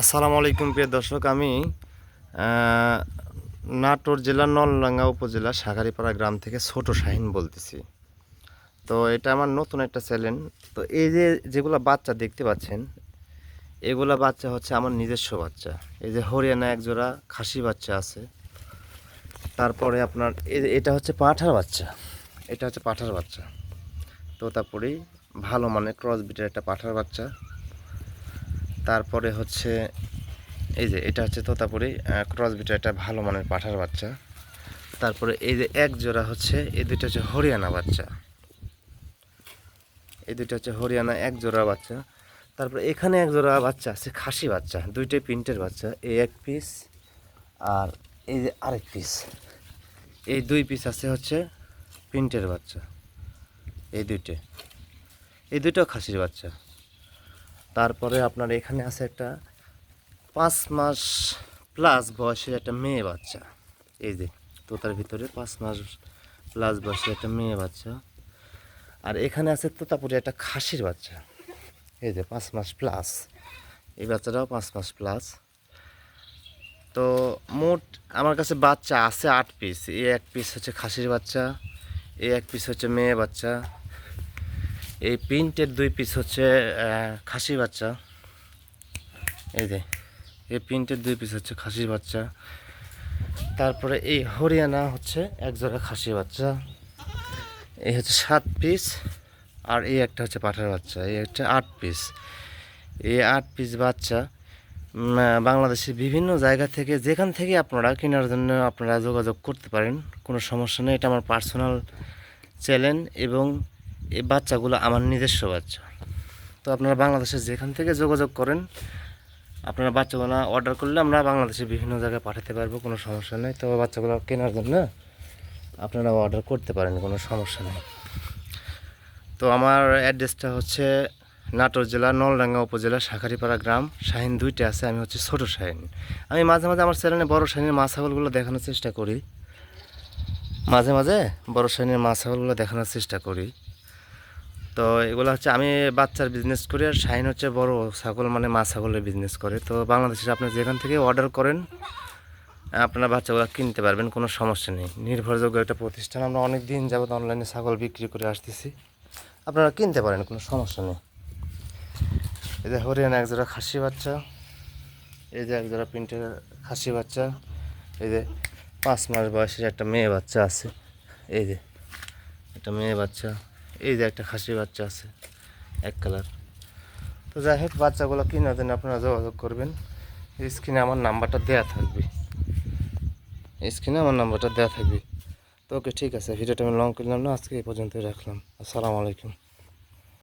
আসসালামু আলাইকুম প্রিয় দর্শক, আমি নাটোর জেলার নলডাঙ্গা উপজেলা সাগারিপাড়া গ্রাম থেকে ছোট শাহিন বলতেছি। তো এটা আমার নতুন একটা চ্যানেল। তো এই যে যেগুলো বাচ্চা দেখতে পাচ্ছেন, এগুলা বাচ্চা হচ্ছে আমার নিজস্ব বাচ্চা। এই যে হরিয়ানা একজোড়া খাসি বাচ্চা আছে। তারপরে আপনার এটা হচ্ছে পাঠার বাচ্চা। এটা হচ্ছে পাঠার বাচ্চা। তোতাপুরি ভালো মানে ক্রস বিটের একটা পাঠার বাচ্চা। তারপরে হচ্ছে এই যে এটা হচ্ছে তোতাপুরি ক্রস বিটের একটা ভালো মানের পাঠার বাচ্চা। তারপরে এই যে এক জোড়া হচ্ছে, এই দুইটা হচ্ছে হরিয়ানা বাচ্চা। এই দুইটা হচ্ছে হরিয়ানা এক জোড়া বাচ্চা। তারপরে এখানে এক জোড়া বাচ্চা আছে, খাসি বাচ্চা, দুইটাই প্রিন্টের বাচ্চা, এই এক পিস আর এই যে আরেক পিস এই দুই পিস আছে হচ্ছে প্রিন্টের বাচ্চা, এই দুইটে। এই দুইটাও খাসির বাচ্চা। তারপরে আপনার এখানে আছে একটা পাঁচ মাস প্লাস বয়সের একটা মেয়ে বাচ্চা। এই যে, তোতার ভিতরে পাঁচ মাস প্লাস বয়সের একটা মেয়ে বাচ্চা। আর এখানে আছে তোতাপুরি একটা খাসির বাচ্চা। এই যে, পাঁচ মাস প্লাস এই বাচ্চাটাও পাঁচ মাস প্লাস তো মোট আমার কাছে বাচ্চা আছে আট পিস এই এক পিস হচ্ছে খাসির বাচ্চা, এই এক পিস হচ্ছে মেয়ে বাচ্চা। এই প্রিন্টের দুই পিস হচ্ছে খাসি বাচ্চা। এই যে, এই প্রিন্টের দুই পিস হচ্ছে খাসি বাচ্চা। তারপরে এই হরিয়ানা হচ্ছে এক জোড়া খাসি বাচ্চা। এই হচ্ছে সাত পিস আর এই একটা হচ্ছে পাঠার বাচ্চা। এই হচ্ছে আট পিস এই আট পিস বাচ্চা বাংলাদেশের বিভিন্ন জায়গা থেকে, যেখান থেকে আপনারা কেনার জন্য আপনারা যোগাযোগ করতে পারেন, কোনো সমস্যা নেই। এটা আমার পার্সোনাল চ্যানেল এবং এই বাচ্চাগুলো আমার নিজস্ব বাচ্চা। তো আপনারা বাংলাদেশে যেখান থেকে যোগাযোগ করেন, আপনারা বাচ্চাগুলো অর্ডার করলে আমরা বাংলাদেশে বিভিন্ন জায়গায় পাঠাতে পারব, কোনো সমস্যা নেই। তো বাচ্চাগুলো কেনার জন্য আপনারা অর্ডার করতে পারেন, কোনো সমস্যা নেই। তো আমার অ্যাড্রেসটা হচ্ছে নাটোর জেলা, নলডাঙ্গা উপজেলা, শাখারিপাড়া গ্রাম, শাহিন দুইটা আছে, আমি হচ্ছে ছোট শাহিন। আমি মাঝে মাঝে আমার চ্যানেলে বড় শাহিনের মাছ ছাগলগুলো দেখানোর চেষ্টা করি। মাঝে মাঝে বড় শাহিনের মাছ ছাগলগুলো দেখানোর চেষ্টা করি। তো এগুলো হচ্ছে আমি বাচ্চার বিজনেস করি আর শাহিন হচ্ছে বড় ছাগল মানে মা ছাগলের বিজনেস করে। তো বাংলাদেশে আপনি যেখান থেকে অর্ডার করেন, আপনারা বাচ্চাগুলো কিনতে পারবেন, কোনো সমস্যা নেই। নির্ভরযোগ্য একটা প্রতিষ্ঠান। আমরা অনেক দিন যাবত অনলাইনে ছাগল বিক্রি করে আসতেছি। আপনারা কিনতে পারেন, কোনো সমস্যা নেই। এই যে হরিয়ানা একজোড়া খাসি বাচ্চা। এই যে একজোড়া প্রিন্টের খাসি বাচ্চা। এই যে পাঁচ মাস বয়সের একটা মেয়ে বাচ্চা আছে। এই যে, একটা মেয়ে বাচ্চা। এই যে একটা খাসি বাচ্চা আছে, এক কালার তো যাই হোক, বাচ্চাগুলো না দেন আপনারা যোগাযোগ করবেন। স্ক্রিনে আমার নাম্বারটা দেয়া থাকবে। স্ক্রিনে আমার নাম্বারটা দেওয়া থাকবে। তো ওকে ঠিক আছে, ভিডিওটা আমি লং করলাম না, আজকে এই পর্যন্ত রাখলাম। আসসালামু আলাইকুম।